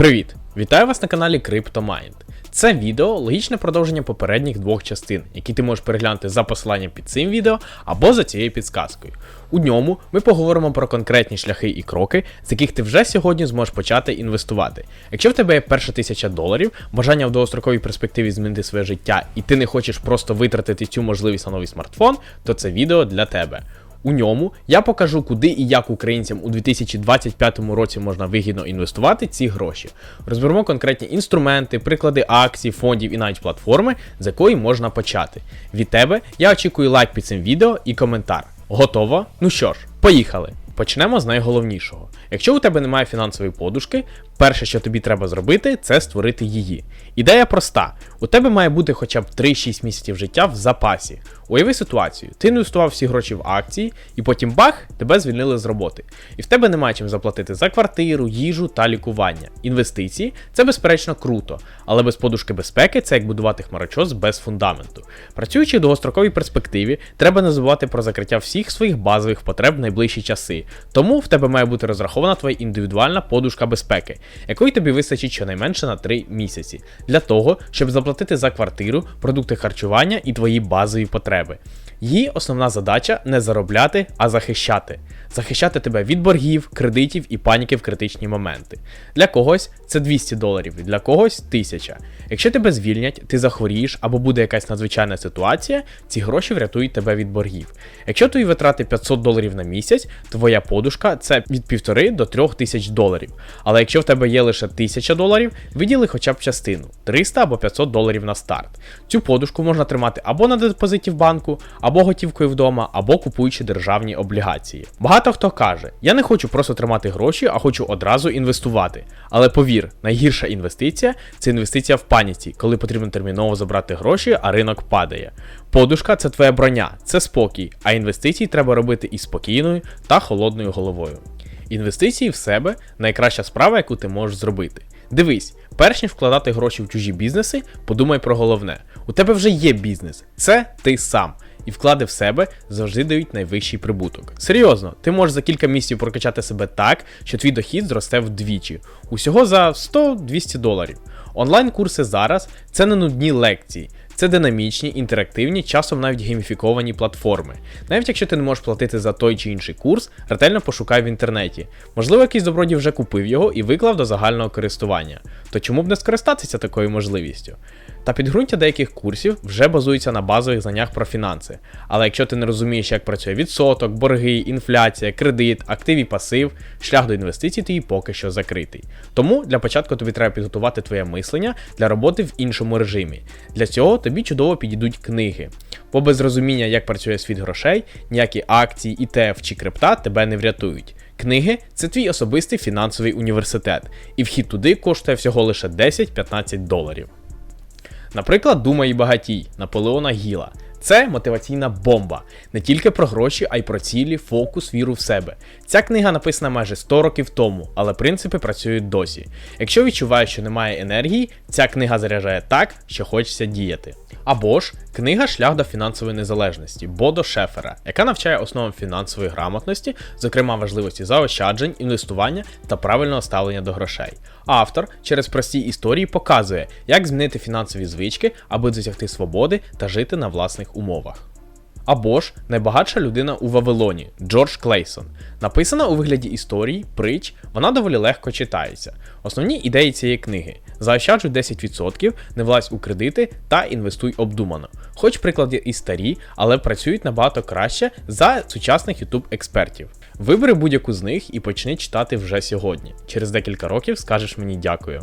Привіт! Вітаю вас на каналі CryptoMind. Це відео логічне продовження попередніх двох частин, які ти можеш переглянути за посиланням під цим відео або за цією підсказкою. У ньому ми поговоримо про конкретні шляхи і кроки, з яких ти вже сьогодні зможеш почати інвестувати. Якщо в тебе є перша тисяча доларів, бажання в довгостроковій перспективі змінити своє життя, і ти не хочеш просто витратити цю можливість на новий смартфон, то це відео для тебе. У ньому я покажу, куди і як українцям у 2025 році можна вигідно інвестувати ці гроші. Розберемо конкретні інструменти, приклади акцій, фондів і навіть платформи, з якої можна почати. Від тебе я очікую лайк під цим відео і коментар. Готово? Ну що ж, поїхали! Почнемо з найголовнішого. Якщо у тебе немає фінансової подушки, перше, що тобі треба зробити, це створити її. Ідея проста: у тебе має бути хоча б 3-6 місяців життя в запасі. Уяви ситуацію, ти інвестував всі гроші в акції, і потім бах, тебе звільнили з роботи. І в тебе немає чим заплатити за квартиру, їжу та лікування. Інвестиції це безперечно круто, але без подушки безпеки це як будувати хмарочос без фундаменту. Працюючи в довгостроковій перспективі, треба не забувати про закриття всіх своїх базових потреб в найближчі часи. Тому в тебе має бути розрахована твоя індивідуальна подушка безпеки, якої тобі вистачить щонайменше на 3 місяці, для того, щоб заплатити за квартиру, продукти харчування і твої базові потреби. have, güey. Її основна задача не заробляти, а захищати. Захищати тебе від боргів, кредитів і паніки в критичні моменти. Для когось це 200 доларів, для когось 1000. Якщо тебе звільнять, ти захворієш або буде якась надзвичайна ситуація, ці гроші врятують тебе від боргів. Якщо твої витрати 500 доларів на місяць, твоя подушка це від 1,5 до 3 тисяч доларів. Але якщо в тебе є лише 1000 доларів, виділи хоча б частину 300 або 500 доларів на старт. Цю подушку можна тримати або на депозиті в банку, або готівкою вдома, або купуючи державні облігації. Багато хто каже: я не хочу просто тримати гроші, а хочу одразу інвестувати. Але повір, найгірша інвестиція це інвестиція в паніці, коли потрібно терміново забрати гроші, а ринок падає. Подушка це твоя броня, це спокій, а інвестиції треба робити із спокійною та холодною головою. Інвестиції в себе найкраща справа, яку ти можеш зробити. Дивись, перш ніж вкладати гроші в чужі бізнеси, подумай про головне. У тебе вже є бізнес, це ти сам. І вклади в себе завжди дають найвищий прибуток. Серйозно, ти можеш за кілька місяців прокачати себе так, що твій дохід зросте вдвічі, усього за 100-200 доларів. Онлайн-курси зараз це не нудні лекції, це динамічні, інтерактивні, часом навіть гейміфіковані платформи. Навіть якщо ти не можеш платити за той чи інший курс, ретельно пошукай в інтернеті. Можливо, якийсь добродій вже купив його і виклав до загального користування. То чому б не скористатися такою можливістю? Та підґрунтя деяких курсів вже базується на базових знаннях про фінанси. Але якщо ти не розумієш, як працює відсоток, борги, інфляція, кредит, актив і пасив, шлях до інвестицій твій поки що закритий. Тому для початку тобі треба підготувати твоє мислення для роботи в іншому режимі. Для цього тобі чудово підійдуть книги. Бо без розуміння, як працює світ грошей, ніякі акції, ETF чи крипта тебе не врятують. Книги це твій особистий фінансовий університет, і вхід туди коштує всього лише 10-15 доларів. Наприклад, Дума і багатій Наполеона Гіла. Це мотиваційна бомба. Не тільки про гроші, а й про цілі, фокус, віру в себе. Ця книга написана майже 100 років тому, але принципи працюють досі. Якщо відчуваєш, що немає енергії, ця книга заряджає так, що хочеться діяти. Або ж книга Шлях до фінансової незалежності Бодо Шефера, яка навчає основам фінансової грамотності, зокрема важливості заощаджень, інвестування та правильного ставлення до грошей. Автор через прості історії показує, як змінити фінансові звички, аби досягти свободи та жити на власних умовах. Або ж найбагатша людина у Вавилоні Джордж Клейсон. Написана у вигляді історій, притч, вона доволі легко читається. Основні ідеї цієї книги: заощаджуй 10%, не влазь у кредити та інвестуй обдумано. Хоч приклади і старі, але працюють набагато краще за сучасних YouTube експертів. Вибери будь-яку з них і почни читати вже сьогодні. Через декілька років скажеш мені дякую.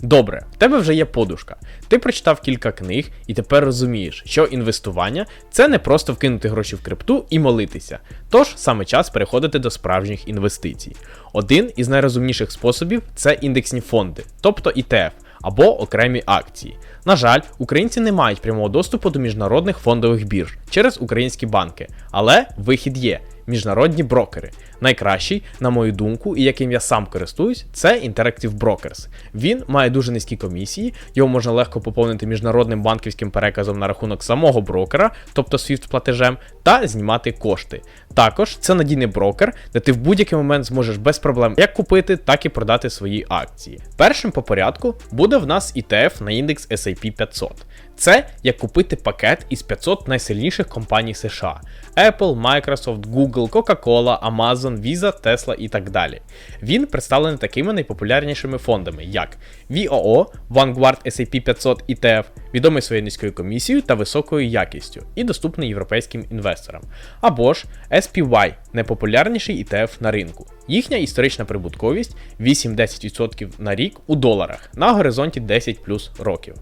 Добре, в тебе вже є подушка. Ти прочитав кілька книг і тепер розумієш, що інвестування це не просто вкинути гроші в крипту і молитися. Тож саме час переходити до справжніх інвестицій. Один із найрозумніших способів це індексні фонди, тобто ETF. Або окремі акції. На жаль, українці не мають прямого доступу до міжнародних фондових бірж через українські банки, але вихід є. Міжнародні брокери. Найкращий, на мою думку, і яким я сам користуюсь, це Interactive Brokers. Він має дуже низькі комісії, його можна легко поповнити міжнародним банківським переказом на рахунок самого брокера, тобто SWIFT платежем, та знімати кошти. Також це надійний брокер, де ти в будь-який момент зможеш без проблем як купити, так і продати свої акції. Першим по порядку буде в нас ETF на індекс S&P 500. Це як купити пакет із 500 найсильніших компаній США: Apple, Microsoft, Google, Coca-Cola, Amazon, Visa, Tesla і так далі. Він представлений такими найпопулярнішими фондами, як VOO, Vanguard S&P 500 ETF, відомий своєю низькою комісією та високою якістю, і доступний європейським інвесторам. Або ж SPY найпопулярніший ETF на ринку. Їхня історична прибутковість 8-10% на рік у доларах на горизонті 10 плюс років.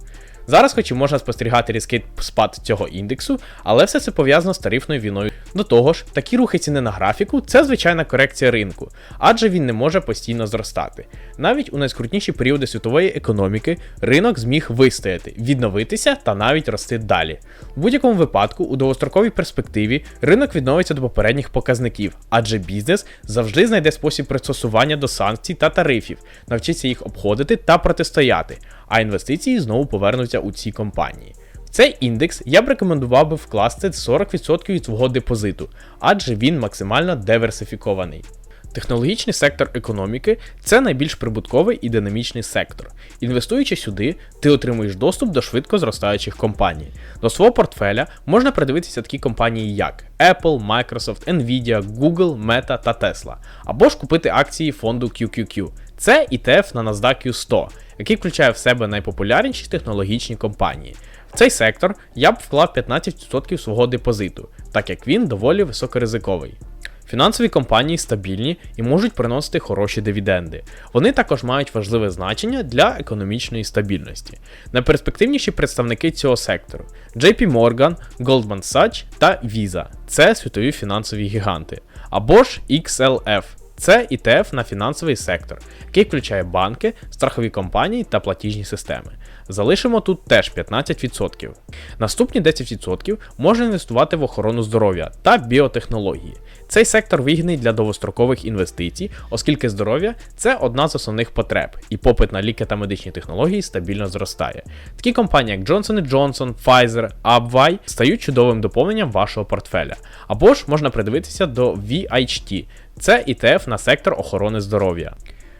Зараз, хоч і можна спостерігати різкий спад цього індексу, але все це пов'язано з тарифною війною. До того ж, такі рухи ціни на графіку це звичайна корекція ринку, адже він не може постійно зростати. Навіть у найскрутніші періоди світової економіки ринок зміг вистояти, відновитися та навіть рости далі. У будь-якому випадку, у довгостроковій перспективі ринок відновиться до попередніх показників, адже бізнес завжди знайде спосіб пристосування до санкцій та тарифів, навчиться їх обходити та протистояти, а інвестиції знову повернуться у ці компанії. В цей індекс я б рекомендував би вкласти 40% від свого депозиту, адже він максимально диверсифікований. Технологічний сектор економіки це найбільш прибутковий і динамічний сектор. Інвестуючи сюди, ти отримуєш доступ до швидко зростаючих компаній. До свого портфеля можна придивитися такі компанії, як Apple, Microsoft, Nvidia, Google, Meta та Tesla, або ж купити акції фонду QQQ. Це ETF на NASDAQ 100, який включає в себе найпопулярніші технологічні компанії. В цей сектор я б вклав 15% свого депозиту, так як він доволі високоризиковий. Фінансові компанії стабільні і можуть приносити хороші дивіденди. Вони також мають важливе значення для економічної стабільності. Найперспективніші представники цього сектору JP Morgan, Goldman Sachs та Visa це світові фінансові гіганти, або ж XLF. Це ETF на фінансовий сектор, який включає банки, страхові компанії та платіжні системи. Залишимо тут теж 15%. Наступні 10% можна інвестувати в охорону здоров'я та біотехнології. Цей сектор вигідний для довгострокових інвестицій, оскільки здоров'я це одна з основних потреб, і попит на ліки та медичні технології стабільно зростає. Такі компанії, як Johnson Johnson, Pfizer, Abvai стають чудовим доповненням вашого портфеля. Або ж можна придивитися до VHT. Це ETF на сектор охорони здоров'я.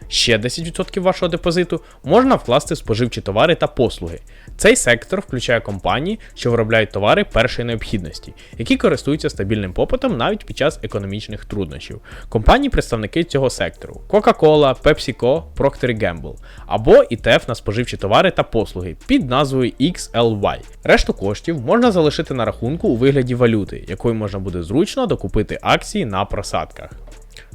Ще 10% вашого депозиту можна вкласти в споживчі товари та послуги. Цей сектор включає компанії, що виробляють товари першої необхідності, які користуються стабільним попитом навіть під час економічних труднощів. Компанії-представники цього сектору: Coca-Cola, PepsiCo, Procter Gamble, або ETF на споживчі товари та послуги під назвою XLY. Решту коштів можна залишити на рахунку у вигляді валюти, якою можна буде зручно докупити акції на просадках.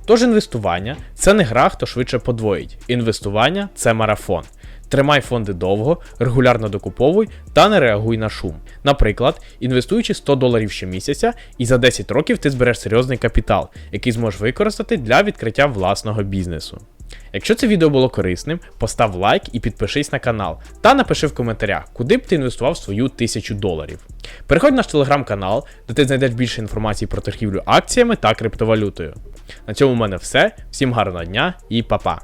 Тож інвестування це не гра, хто швидше подвоїть. Інвестування це марафон. Тримай фонди довго, регулярно докуповуй та не реагуй на шум. Наприклад, інвестуючи 100 доларів щомісяця, і за 10 років ти збереш серйозний капітал, який зможеш використати для відкриття власного бізнесу. Якщо це відео було корисним, постав лайк і підпишись на канал, та напиши в коментарях, куди б ти інвестував свою тисячу доларів. Переходь в наш телеграм-канал, де ти знайдеш більше інформації про торгівлю акціями та криптовалютою. На цьому в мене все. Всім гарного дня і па-па!